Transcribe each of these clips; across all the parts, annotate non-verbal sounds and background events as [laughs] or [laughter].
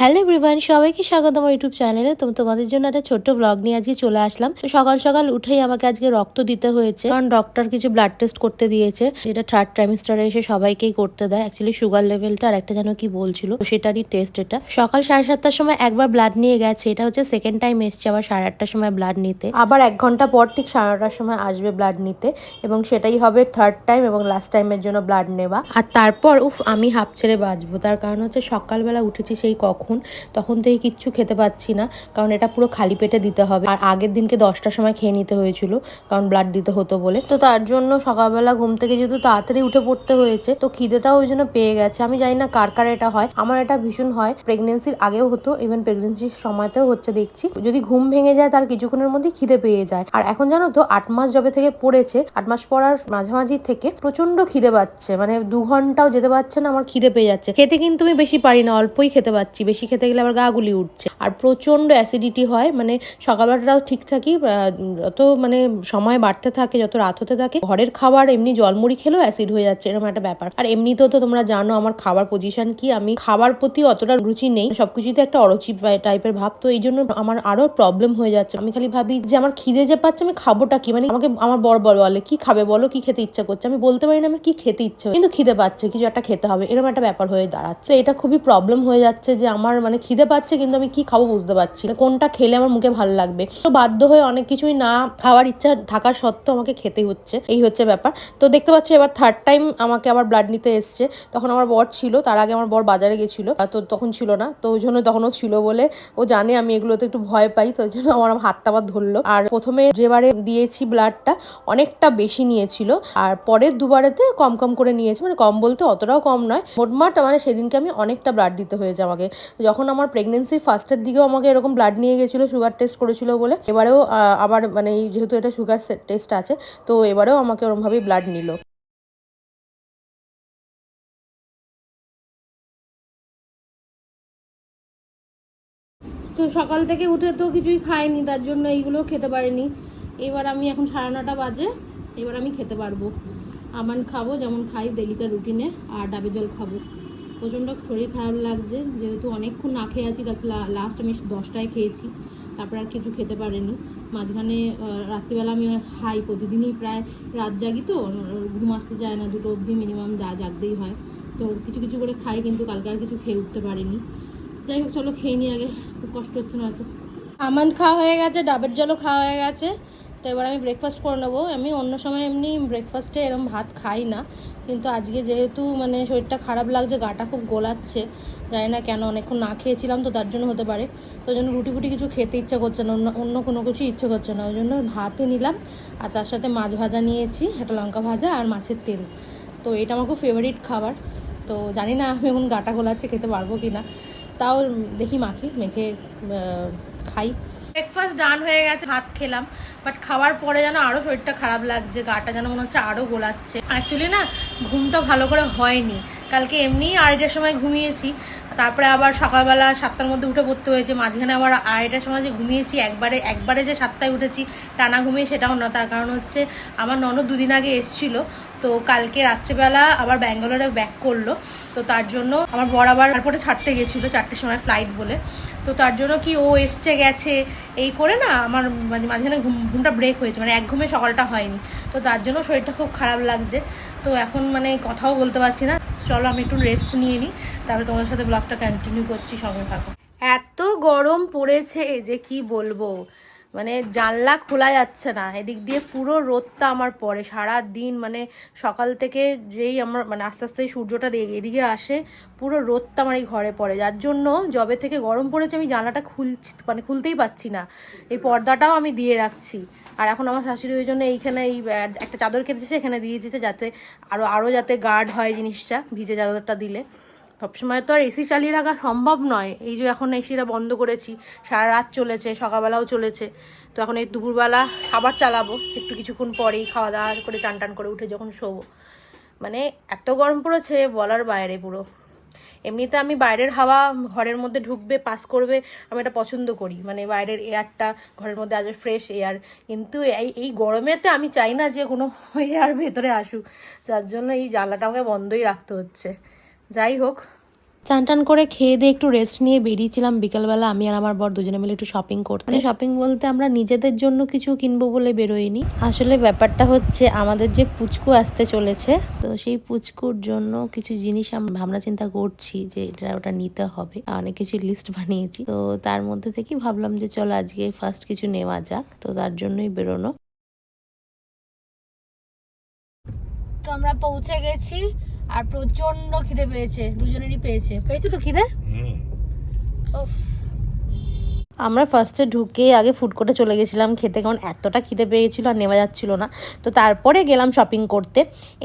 Hello everyone, সবাইকে স্বাগত আমার ইউটিউব চ্যানেলে। তো তোমাদের জন্য একটা ছোট্ট ব্লগ নিয়ে আজকে চলে আসলাম। তো সকাল সকাল উঠেই আমাকে আজকে রক্ত দিতে হয়েছে। কারণ ডক্টর কিছু ব্লাড টেস্ট করতে দিয়েছে। যেটা থার্ড ট্রাইমিস্টারে এসে সবাইকেই করতে দেয়। অ্যাকচুয়ালি সুগার লেভেলটা আর একটা যেন কি বলছিল সেটারই টেস্ট এটা। সকাল সাড়ে সাতটার সময় একবার ব্লাড নিয়ে গেছে। এটা হচ্ছে সেকেন্ড টাইম এসছে আবার সাড়ে আটটার সময় ব্লাড নিতে। আবার এক ঘণ্টা পর ঠিক সাড়ে নটার সময় আসবে ব্লাড নিতে। এবং সেটাই হবে থার্ড টাইম এবং লাস্ট টাইমের জন্য ব্লাড নেওয়া। আর তারপর, উফ, আমি হাফ ছেড়ে বাঁচবো। তার কারণ হচ্ছে সকালবেলা উঠেছি সেই কখন তখন থেকে কিচ্ছু খেতে পাচ্ছি না, কারণ এটা পুরো খালি পেটে দিতে হবে। আর আগের দিনকে দশটার সময় খেয়ে নিতে হয়েছিল, কারণ ব্লাড দিতে হতো বলে। তো তার জন্য সকালবেলা ঘুম থেকে যেহেতু তাড়াতাড়ি উঠে পড়তে হয়েছে, তো খিদেটাও ওই জন্য পেয়ে গেছে। আমি জানি না কার কার এটা হয়। আমার এটা ভীষণ হয়। প্রেগনেন্সির আগেও হতো ইভেন প্রেগনেন্সির সময়তেও হচ্ছে দেখছি। যদি ঘুম ভেঙে যায়, তার কিছুক্ষণের মধ্যে খিদে পেয়ে যায়। আর এখন জানো তো, আট মাস যবে থেকে পড়েছে, আট মাস পড়ার মাঝামাঝি থেকে প্রচণ্ড খিদে পাচ্ছে। মানে দু ঘন্টাও যেতে পারছে না, আমার খিদে পেয়ে যাচ্ছে। খেতে কিন্তু আমি বেশি পারি না, অল্পই খেতে পাচ্ছি, বেশি খেতে গেলে আবার গা গুলি উঠছে। আর প্রচণ্ড অ্যাসিডিটি হয় মানে সকালবেলাটাও ঠিক থাকি যত মানে সময় বাড়তে থাকে, যত রাত হতে থাকে, ঘরের খাবার এমনি জলমুড়ি খেলেও অ্যাসিড হয়ে যাচ্ছে, এরকম একটা ব্যাপার। আর এমনিতেও তো তোমরা জানো আমার খাবার পজিশন কি, আমি খাবার প্রতি অতটা রুচি নেই সবকিছুতে একটা অরুচি টাইপের ভাব, তো এই জন্য আমার আরও প্রবলেম হয়ে যাচ্ছে। আমি খালি ভাবি যে আমার খিদে যে পাচ্ছে, আমি খাবোটা কি? মানে আমাকে, আমার বড় বড় বলে, কি খাবে বলো, কি খেতে ইচ্ছা করছে? আমি বলতে পারি না আমি কি খেতে ইচ্ছে কিন্তু খিদে পাচ্ছে, কিছু একটা খেতে হবে, এরকম একটা ব্যাপার হয়ে দাঁড়াচ্ছে। এটা খুবই প্রবলেম হয়ে যাচ্ছে যে আমার মানে খিদে পাচ্ছে, কিন্তু আমি কি খাব বুঝতে পারছি না। কোনটা খেলে আমার মুখে ভালো লাগবে? তো বাধ্য হয়ে অনেক কিছুই না খাওয়ার ইচ্ছা থাকা সত্ত্বেও আমাকে খেতেই হচ্ছে। এই হচ্ছে ব্যাপার। তো দেখতে পাচ্ছি এবার থার্ড টাইম আমাকে আবার ব্লাড নিতে এসছে। তখন আমার বর ছিল, তার আগে আমার বর বাজারে গেছিল। তো তখন ছিল না, তো ওই জন্য তখনও ছিল বলে ও জানে আমি এগুলোতে একটু ভয় পাই, তো ওই জন্য আমার হাতটা আবার ধরলো। আর প্রথমে যেবারে দিয়েছি ব্লাডটা অনেকটা বেশি নিয়েছিল। আর পরের দুবারেতে কম কম করে নিয়েছে। মানে কম বলতে অতটাও কম নয়। মোটমাট মানে সেদিনকে আমি অনেকটা ব্লাড দিতে হয়েছে আমাকে। যখন আমার প্রেগনেন্সির ফার্স্টের দিকেও আমাকে এরকম ব্লাড নিয়ে গেছিল সুগার টেস্ট করেছিল বলে, এবারেও আবার মানে যেহেতু এটা সুগার টেস্ট আছে, তো এবারেও আমাকে ওরমভাবেই ব্লাড নিল। তো সকাল থেকে উঠে তো কিছুই খাইনি, তার জন্য এইগুলো খেতে পারিনি। এবার আমি এখন সাড়ে নটা বাজে, এবার আমি খেতে পারব। আমান খাব, যেমন খাই ডেলিকার রুটিনে, আর ডাবের জল খাব। প্রচণ্ড শরীর খারাপ লাগছে, যেহেতু অনেকক্ষণ না খেয়ে আছি লাস্ট আমি দশটায় খেয়েছি, তারপর আর কিছু খেতে পারিনি। মাঝখানে রাত্রিবেলা আমি খাই, প্রতিদিনই প্রায় রাত জাগি তো ঘুম আসতে চায় না, দুটো অবধি মিনিমাম যা জাগতেই হয়। তো কিছু কিছু করে খাই, কিন্তু কালকে আর কিছু খেয়ে উঠতে পারিনি। যাই হোক, চলো খেয়ে নিই আগে, খুব কষ্ট হচ্ছে না এত আমন্ড খাওয়া হয়ে গেছে, ডাবের জলও খাওয়া হয়ে গেছে। তো এবার আমি ব্রেকফাস্ট করে নেব। আমি অন্য সময় এমনি ব্রেকফাস্টে এরকম ভাত খাই না। কিন্তু আজকে যেহেতু মানে শরীরটা খারাপ লাগছে, গাটা খুব গোলাচ্ছে, জানি না কেন অনেকক্ষণ না খেয়েছিলাম তো তার জন্য হতে পারে। তো জন্য রুটি ফুটি কিছু খেতে ইচ্ছা করছে না, অন্য অন্য কোনো কিছু ইচ্ছে করছে না। ওই জন্য ভাতই নিলাম। আর তার সাথে মাছ ভাজা নিয়েছি, একটা লঙ্কা ভাজা আর মাছের তেল। তো এটা আমার খুব ফেভারিট খাবার। তো জানি না আমি এখন গাটা গোলাচ্ছে, খেতে পারব কি না তাও দেখি মাখি, মেখে খাই। ব্রেকফাস্ট ডান হয়ে গেছে, ভাত খেলাম। বাট খাওয়ার পরে যেন আরও শরীরটা খারাপ লাগছে, গাটা যেন মনে হচ্ছে আরও গোলাচ্ছে। অ্যাকচুয়ালি না, ঘুমটা ভালো করে হয়নি। কালকে এমনি আড়াইটার সময় ঘুমিয়েছি। তারপরে আবার সকালবেলা সাতটার মধ্যে উঠে পড়তে হয়েছে। মাঝখানে আবার আড়াইটার সময় যে ঘুমিয়েছি, একবারে একবারে যে সাতটায় উঠেছি, টানা ঘুমিয়ে সেটাও না। তার কারণ হচ্ছে, আমার ননদ দুদিন আগে এসছিল। তো কালকে রাত্রেবেলা আবার ব্যাঙ্গালোরে ব্যাক করল। তো তার জন্য আমার বর আবার এয়ারপোর্টে ছাড়তে গেছিল, চারটের সময় ফ্লাইট বলে। তো তার জন্য কি ও এসছে, গেছে, এই করে না আমার মানে মাঝখানে ঘুম, ঘুমটা ব্রেক হয়েছে মানে এক ঘুমে সকালটা হয়নি। তো তার জন্য শরীরটা খুব খারাপ লাগছে। তো এখন মানে কথাও বলতে পারছি না। চলো আমি একটু রেস্ট নিয়ে নিই, তারপরে তোমাদের সাথে ব্লগটা কন্টিনিউ করছি, সঙ্গে থাকো। এত গরম পড়েছে যে কি বলব? মানে জানলা খোলা যাচ্ছে না। এদিক দিয়ে পুরো রোদটা আমার পড়ে। সারা দিন মানে সকাল থেকে যেই আমার মানে আস্তে আস্তে সূর্যটা এদিকে আসে, পুরো রোদটা আমার এই ঘরে পড়ে। যার জন্য জবে থেকে গরম পড়েছে আমি জানলাটা খুলছি মানে খুলতেই পাচ্ছি না। এই পর্দাটাও আমি দিয়ে রাখছি। আর এখন আমার শাশুড়ি ওই জন্য এইখানে এই একটা চাদর কেটেছে এখানে দিয়ে দিতে যাতে আরও আরও যাতে গার্ড হয় জিনিসটা, ভিজে চাদরটা দিলে। সবসময় তো আর এসি চালিয়ে রাখা সম্ভব নয়। এই যে এখন এসিটা বন্ধ করেছি, সারা রাত চলেছে, সকালবেলাও চলেছে। তো এখন এই দুপুরবেলা আবার চালাবো, একটু কিছুক্ষণ পরেই খাওয়া দাওয়া করে চান টান করে উঠে যখন শোবো। মানে এত গরম পড়েছে বলার বাইরে পুরো। এমনিতে আমি বাইরের হাওয়া ঘরের মধ্যে ঢুকবে পাস করবে, আমি এটা পছন্দ করি। মানে বাইরের এয়ারটা ঘরের মধ্যে আসবে ফ্রেশ এয়ার কিন্তু এই এই গরমেতে আমি চাই না যে কোনো [laughs] এয়ার ভেতরে আসুক। যার জন্য এই জানলাটা আমাকে বন্ধই রাখতে হচ্ছে। যাই হোক। চান টান করে খেয়ে দিয়ে একটু রেস্ট নিয়ে বেরিয়েছিলাম বিকেলবেলা। আমি আর আমার বর দুজনে মিলে একটু শপিং করতে। মানে শপিং বলতে আমরা নিজেদের জন্য কিছু কিনবো বলে বেরোইনি আসলে ব্যাপারটা হচ্ছে আমাদের যে পুচকু আসতে চলেছে তো সেই পুচকুর জন্য কিছু জিনিস আমরা ভাবনা চিন্তা করছি যে এটা ওটা নিতে হবে। অনেক কিছু লিস্ট বানিয়েছি। তো তার মধ্যে থেকেই ভাবলাম যে চলো আজকে ফার্স্ট কিছু নেওয়া যাক। তো তার জন্যই বেরোনো। তো আমরা পৌঁছে গেছি। আর প্রচণ্ড খিদে পেয়েছে দুজনেরই পেয়েছে। পেয়েছ তো খিদে? উফ। আমরা ফার্স্টে ঢুকে আগে ফুড কোর্টে চলে গেছিলাম, খেতে কারণ এতটা খিদে পেয়েছিল আর নেওয়া যাচ্ছিল না। তো তারপরে গেলাম শপিং করতে।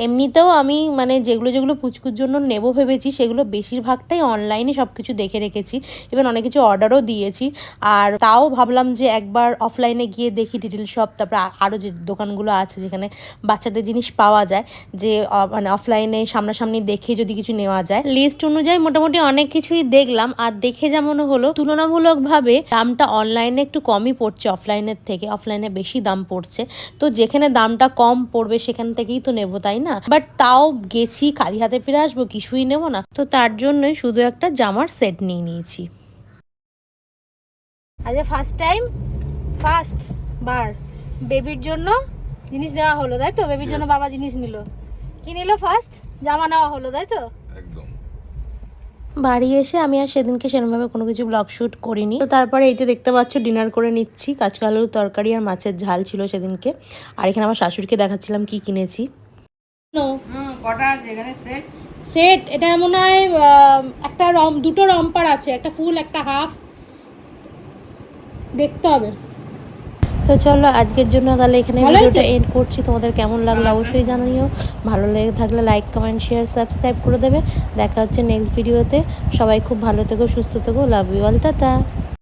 এমনিতেও আমি মানে যেগুলো যেগুলো পুচকুর জন্য নেব ভেবেছি, সেগুলো বেশিরভাগটাই অনলাইনে সব কিছু দেখে রেখেছি। এবার অনেক কিছু অর্ডারও দিয়েছি। আর তাও ভাবলাম যে একবার অফলাইনে গিয়ে দেখি ডিটেল শপ তারপর আরও যে দোকানগুলো আছে যেখানে বাচ্চাদের জিনিস পাওয়া যায়, যে মানে অফলাইনে সামনাসামনি দেখে যদি কিছু নেওয়া যায়। লিস্ট অনুযায়ী মোটামুটি অনেক কিছুই দেখলাম। আর দেখে যেমন হলো, তুলনামূলকভাবে দামটা অনলাইনে একটু কমই পড়ছে অফলাইনের থেকে। অফলাইনে বেশি দাম পড়ছে। তো যেখানে দামটা কম পড়বে সেখান থেকেই তো নেব তাই না? বাট তাও গেছি খালি হাতে ফিরে আসব কিছুই নেব না। তো তার জন্যই শুধু একটা জামার সেট নিয়ে নিয়েছি। আজ ফার্স্ট টাইম ফার্স্ট বার। বেবির জন্য জিনিস নেওয়া হলো তাই তো? বেবির জন্য বাবা জিনিস নিল। কি নিল ফার্স্ট জামা নেওয়া হলো তাই তো? একদম। বাড়ি এসে আমি আর সেদিনকে সেরকমভাবে কোনো কিছু ব্লগ শ্যুট করিনি। তো তারপরে এই যে দেখতে পাচ্ছ ডিনার করে নিচ্ছি। কাঁচকালুর তরকারি আর মাছের ঝাল ছিল সেদিনকে। আর এখানে আমার শাশুড়িকে দেখাচ্ছিলাম কি কিনেছি। নো কটা আছে এখানে? সেট সেট এটা মনে হয় একটা রম দুটো রম্পার আছে একটা ফুল একটা হাফ দেখতে হবে। তো চলো আজকের জন্য তাহলে এখানে ভিডিওটা এন্ড করছি। তোমাদের কেমন লাগল অবশ্যই জানিও। ভালো লেগে থাকলে লাইক কমেন্ট শেয়ার সাবস্ক্রাইব করে দেবে। দেখা হচ্ছে নেক্সট ভিডিওতে সবাই খুব ভালো থেকো সুস্থ থেকো। Love you all tata.